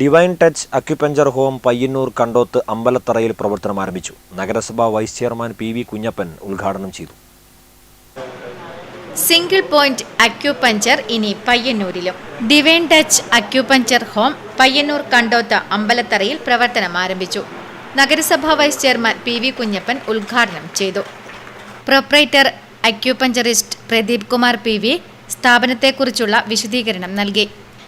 Divine touch acupuncture home Payyanur Kandoth അമ്പലത്തറയിൽ പ്രവർത്തനം ആരംഭിച്ചു. നഗരസഭാ vice chairman P V Kunhappan ഉദ്ഘാടനം ചെയ്തു. സിംഗിൾ പോയിന്റ് അക്യുപഞ്ചർ ഇനി പയ്യന്നൂരിലും divine touch acupuncture home Payyanur Kandoth അമ്പലത്തറയിൽ പ്രവർത്തനം ആരംഭിച്ചു. നഗരസഭാ vice chairman P V Kunhappan ഉദ്ഘാടനം ചെയ്തു. Proprietor acupuncturist Pradeep Kumar P V സ്ഥാപനത്തെക്കുറിച്ചുള്ള വിശദീകരണം നൽകി.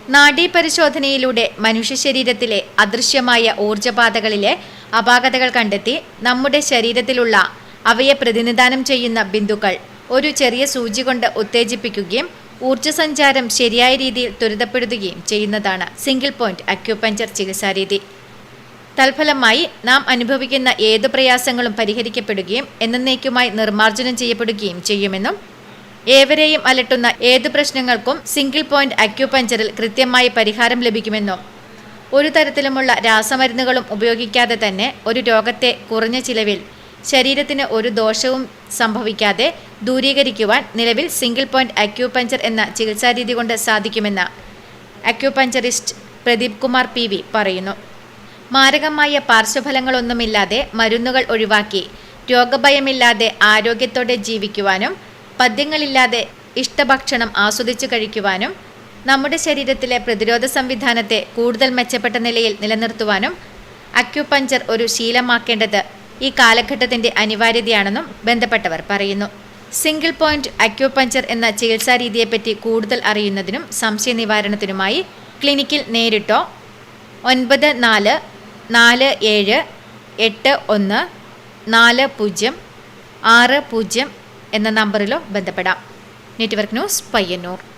നാഡീപരിശോധനയിലൂടെ മനുഷ്യ ശരീരത്തിലെ അദൃശ്യമായ ഊർജപാതകളിലെ അപാകതകൾ കണ്ടെത്തി നമ്മുടെ ശരീരത്തിലുള്ള അവയെ പ്രതിനിധാനം ചെയ്യുന്ന ബിന്ദുക്കൾ ഒരു ചെറിയ സൂചി കൊണ്ട് ഉത്തേജിപ്പിക്കുകയും ഊർജസഞ്ചാരം ശരിയായ രീതിയിൽ ത്വരിതപ്പെടുത്തുകയും ചെയ്യുന്നതാണ് സിംഗിൾ പോയിന്റ് അക്യുപഞ്ചർ ചികിത്സാരീതി തൽഫലമായി നാം അനുഭവിക്കുന്ന ഏതു പ്രയാസങ്ങളും പരിഹരിക്കപ്പെടുകയും എന്നേക്കുമായി നിർമ്മാർജനം ചെയ്യപ്പെടുകയും ചെയ്യുമെന്നും ഏവരെയും അലട്ടുന്ന ഏത് പ്രശ്നങ്ങൾക്കും സിംഗിൾ പോയിന്റ് അക്യുപഞ്ചറിൽ കൃത്യമായി പരിഹാരം ലഭിക്കുമെന്നും ഒരു തരത്തിലുമുള്ള രാസമരുന്നുകളും ഉപയോഗിക്കാതെ തന്നെ ഒരു രോഗത്തെ കുറഞ്ഞ ചിലവിൽ ശരീരത്തിന് ഒരു ദോഷവും സംഭവിക്കാതെ ദൂരീകരിക്കുവാൻ നിലവിൽ സിംഗിൾ പോയിന്റ് അക്യൂപഞ്ചർ എന്ന ചികിത്സാരീതി കൊണ്ട് സാധിക്കുമെന്ന് acupuncturist Pradeep Kumar P V പറയുന്നു. മാരകമായ പാർശ്വഫലങ്ങളൊന്നുമില്ലാതെ മരുന്നുകൾ ഒഴിവാക്കി രോഗഭയമില്ലാതെ ആരോഗ്യത്തോടെ ജീവിക്കുവാനും പദ്യങ്ങളില്ലാതെ ഇഷ്ടഭക്ഷണം ആസ്വദിച്ചു കഴിക്കുവാനും നമ്മുടെ ശരീരത്തിലെ പ്രതിരോധ സംവിധാനത്തെ കൂടുതൽ മെച്ചപ്പെട്ട നിലയിൽ നിലനിർത്തുവാനും അക്യുപഞ്ചർ ഒരു ശീലമാക്കേണ്ടത് ഈ കാലഘട്ടത്തിന്റെ അനിവാര്യതയാണെന്നും ബന്ധപ്പെട്ടവർ പറയുന്നു. സിംഗിൾ പോയിന്റ് അക്യുപഞ്ചർ എന്ന ചികിത്സാ രീതിയെപ്പറ്റി കൂടുതൽ അറിയുന്നതിനും സംശയ നിവാരണത്തിനുമായി ക്ലിനിക്കിൽ നേരിട്ടോ ഒൻപത് നാല് നാല് ഏഴ് എട്ട് ഒന്ന് നാല് പൂജ്യം ആറ് പൂജ്യം എന്ന നമ്പറിലോ ബന്ധപ്പെടാം. Network news Payyanur.